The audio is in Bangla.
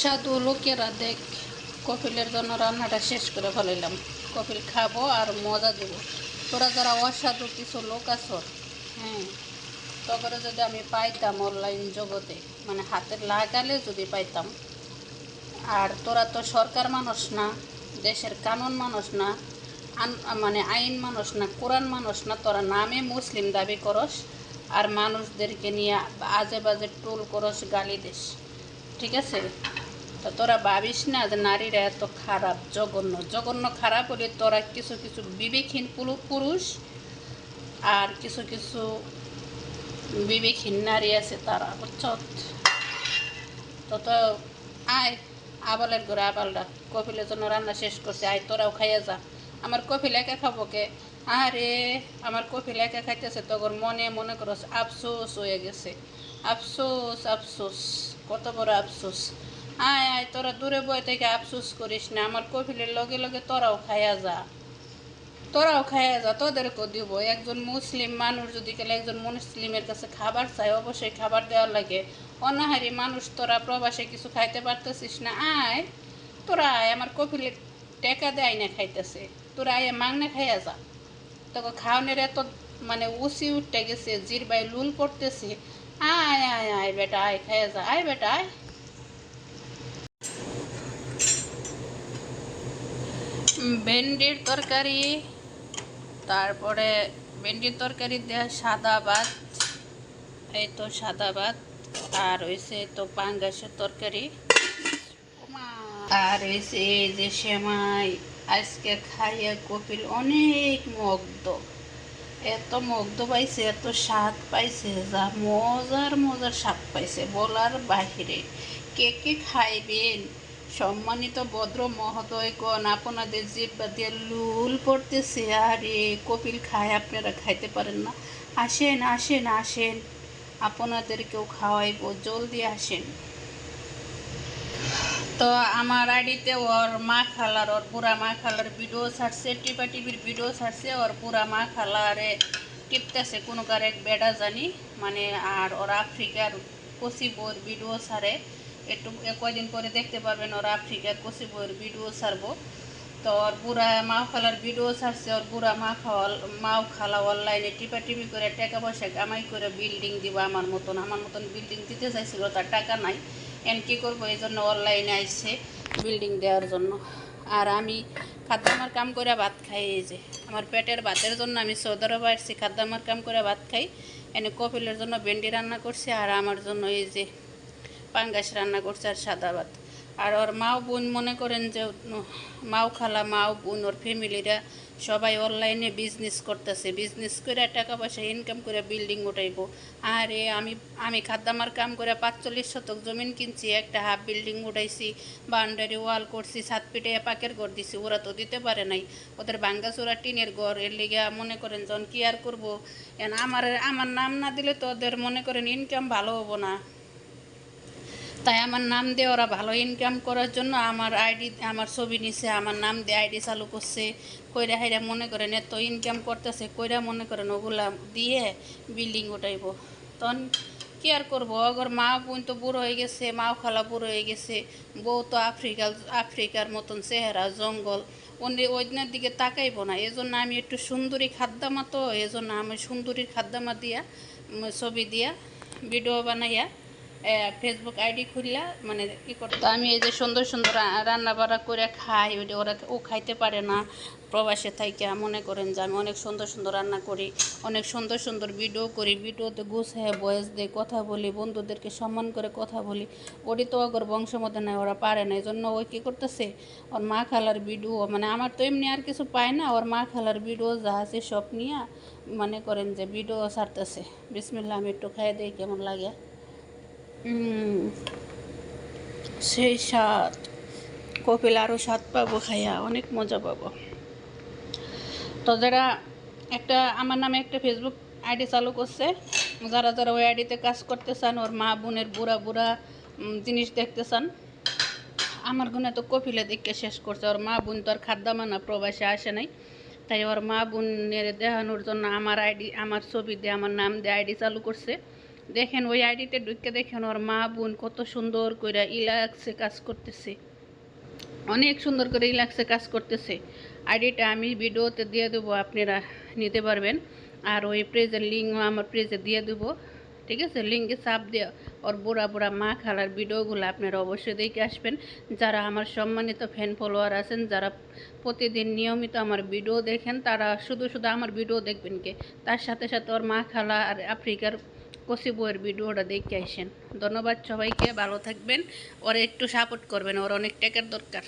সাধু লোকেরা দেখ, কপিলের জন্য রান্নাটা শেষ করে ফেলাইলাম। কপিল খাব আর মজা দেব। তোরা যারা অসাধু কিছু লোক আছো হ্যাঁ তখন যদি আমি পাইতাম অনলাইন জগতে মানে হাতের লাগালে যদি পাইতাম। আর তোরা তো সরকার মানুষ না, দেশের কানুন মানুষ না মানে আইন মানুষ না, কোরআন মানুষ না, তোরা নামে মুসলিম দাবি করস আর মানুষদেরকে নিয়ে আজে বাজে টোল করস গালি দিস। ঠিক আছে? তো তোরা ভাবিস না যে নারীরা এত খারাপ, জঘন্য। জঘন্য খারাপ হলে তোরা কিছু কিছু বিবেকহীন পুরু- পুরুষ আর কিছু কিছু বিবেকহীন নারী আছে তারা, বুঝছ? তো তো আয়, আবালের ঘরে আবালটা কপিলের জন্য রান্না শেষ করছে। আয়, তোরাও খাইয়া যা। আমার কপিল একা খাব কে? আরে, আমার কপিল একা খাইতেছে তখন মনে মনে করস, আফসোস হয়ে গেছে। আফসোস আফসোস, কত বড় আফসোস। আয় আয়, তোরা দূরে বয়ে থেকে আফসুস করিস না, আমার কপিলের লগে লগে তোরাও খাইয়া যা। তোরাও খাইয়া যা, তোদেরকেও দিব। একজন মুসলিম মানুষ যদি গেলে একজন মুসলিমের কাছে খাবার চায়, অবশ্যই খাবার দেওয়ার লাগে। অনাহারি মানুষ তোরা প্রবাসে কিছু খাইতে পারতেছিস না, আয়। তোরা আয়, আমার কপিলের টেকা দেয় না খাইতেছে। তোরা আয়, মাংনা খাইয়া যা। তোকে খাওয়ানোর এত মানে উসি উঠতে গেছে জিরবাই লুল পড়তেছে আয় আয় আয়, বেটা, আয় খাইয়া যা। আয়, বেটা, আয়। ভেন্ডির তরকারি, তারপরে ভেন্ডির তরকারি দেওয়া সাদা ভাত, এই তো সাদা ভাত, আর হয়েছে তো পাঙ্গাসের তরকারি। আর হয়েছে এই যে সেমাই, আজকে খাইয়ে কপিল অনেক মুগ্ধ। এত মুগ্ধ পাইছে, এত স্বাদ পাইছে, যা মজার মজার স্বাদ পাইছে, বলার বাহিরে। কে কে খাইবেন? সম্মানিত ভদ্র মহোদয়গণ, আপনাদের জিব্বা দিয়ে লুল পড়তেছে, আরে কপিল খায়, আপনারা খাইতে পারেন না। আসেন আসেন আসেন, আপনাদেরকেও খাওয়াইবো, জলদি আসেন। তো আমার আইডিতে ওর মা খালার, ওর পুরা মা খালার ভিডিও ছাড়ছে, টিপা টিভির ভিডিও ছাড়ছে, ওর পুরা মা খালারে টিপতেছে, কোনো কার এক বেড়া জানি মানে আর ওর আফ্রিকার কচি বইয়ের ভিডিও ছাড়ে। একটু কয়দিন পরে দেখতে পাবেন ওর আফ্রিকার কচি বইয়ের ভিডিও ছাড়বো। তো ওর বুড়া মাও খালার ভিডিও ছাড়ছে, ওর বুড়া মা খাওয়া মাও খালা অনলাইনে টিপা টিপি করে টাকা পয়সা কামাই করে বিল্ডিং দিব আমার মতন। আমার মতন বিল্ডিং দিতে চাইছিল, তার টাকা নাই। এন কী করব? এই জন্য অনলাইনে আসছে বিল্ডিং দেওয়ার জন্য। আর আমি খাদ্যামার কাম করে ভাত খাই, এই যে। আমার পেটের ভাতের জন্য আমি সৌদরব আসছি খাদ্যামার কাম করে ভাত খাই। এনে কপিলের জন্য ভেন্ডি রান্না করছি, আর আমার জন্য এই যে পাঙ্গাস রান্না করছে আর সাদা ভাত। আর ওর মাও বোন মনে করেন যে, মাও খালা, মাও বোন, ওর ফ্যামিলিরা সবাই অনলাইনে বিজনেস করতেছে। বিজনেস করে টাকা পয়সা ইনকাম করে বিল্ডিং উঠাইবো। আরে, আমি আমি খাদ্যামার কাম করে পাঁচচল্লিশ শতক জমিন কিনছি, একটা হাফ বিল্ডিং উঠাইছি, বাউন্ডারি ওয়াল করছি, সাত পিঠে পাকের ঘর দিছি, ওরা তো দিতে পারে নাই। ওদের ভাঙ্গাচোরা টিনের ঘর, এর লিগে মনে করেন যখন কি আর করব? আমার আমার নাম না দিলে তো ওদের মনে করেন ইনকাম ভালো হব না। তাই আমার নাম দিয়ে ওরা ভালো ইনকাম করার জন্য আমার আইডি আমার ছবি নিছে, আমার নাম দিয়ে আইডি চালু করছে। কইরা হাইরা মনে করেন এত ইনকাম করতেছে, কইরা মনে করেন ওগুলা দিয়ে বিল্ডিং উঠাইব। তখন কি আর করব? অগর মা বোন তো বুড়ো হয়ে গেছে মাও খালা বুড়ো হয়ে গেছে, বউ তো আফ্রিকা আফ্রিকার মতন চেহারা, জঙ্গল। ওইদিনের দিকে তাকাইবো না। এজন্য আমি একটু সুন্দরী খাদ্যামা তো, এজন্য আমি সুন্দরীর খাদ্যামা দিয়া ছবি দিয়া ভিডিও বানাইয়া ফেসবুক আইডি খুললা মানে কি করতো? আমি এই যে সুন্দর সুন্দর রান্না বান্না করে খাই ওইটা ওরা ও খাইতে পারে না, প্রবাসে থাইকা, মনে করেন যে আমি অনেক সুন্দর সুন্দর রান্না করি, অনেক সুন্দর সুন্দর ভিডিও করি ভিডিওতে গুছায় বয়স দিয়ে, কথা বলি, বন্ধুদেরকে সম্মান করে কথা বলি ওটি তো অগর বংশ মধ্যে নাই, ওরা পারে না এই জন্য ওই কী করতেছে? ওর মা খালার ভিডিও মানে আমার তো এমনি আর কিছু পায় না, ওর মা খালার ভিডিও যা আছে সব নিয়ে, মনে করেন যে ভিডিও ছাড়তেছে। বিসমিল্লা আমি একটু খাইয়ে দিই, কেমন লাগে? সেই স্বাদ। কপিল আরও স্বাদ পাবো খাইয়া, অনেক মজা পাবো। তো যারা একটা, আমার নামে একটা ফেসবুক আইডি চালু করছে, যারা যারা ওই আইডিতে কাজ করতে চান, ওর মা বোনের বুড়া বুড়া জিনিস দেখতে চান, আমার গুণে তো কপিলে দেখে শেষ করছে। ওর মা বোন তো আর খাদ্যামানা প্রবাসে আসে নাই। তাই ওর মা বোনের দেখানোর জন্য আমার আইডি, আমার ছবি দিয়ে আমার নাম দিয়ে আইডি চালু করছে। দেখেন, ওই আইডিতে ঢুকে দেখেন ওর মা বোন কত সুন্দর করে ইলাক্সে কাজ করতেছে। অনেক সুন্দর করে ইলাক্সে কাজ করতেছে। আইডিটা আমি ভিডিওতে দিয়ে দেবো, আপনারা নিতে পারবেন। আর ওই প্রেজের লিঙ্ক আমার প্রেজে দিয়ে দেবো, ঠিক আছে? লিঙ্কে চাপ দিয়ে ওর বুড়া বুড়া মা খালার ভিডিওগুলো আপনারা অবশ্যই দেখে আসবেন। যারা আমার সম্মানিত ফ্যান ফলোয়ার আছেন, যারা প্রতিদিন নিয়মিত আমার ভিডিও দেখেন, তারা শুধু শুধু আমার ভিডিও দেখবেন কে? তার সাথে সাথে ওর মা খালা আর আফ্রিকার কষি বইয়ের ভিডিওটা দেখে আসেন। ধন্যবাদ সবাইকে, ভালো থাকবেন। ওরা একটু সাপোর্ট করবেন, ওর অনেক টাকার দরকার।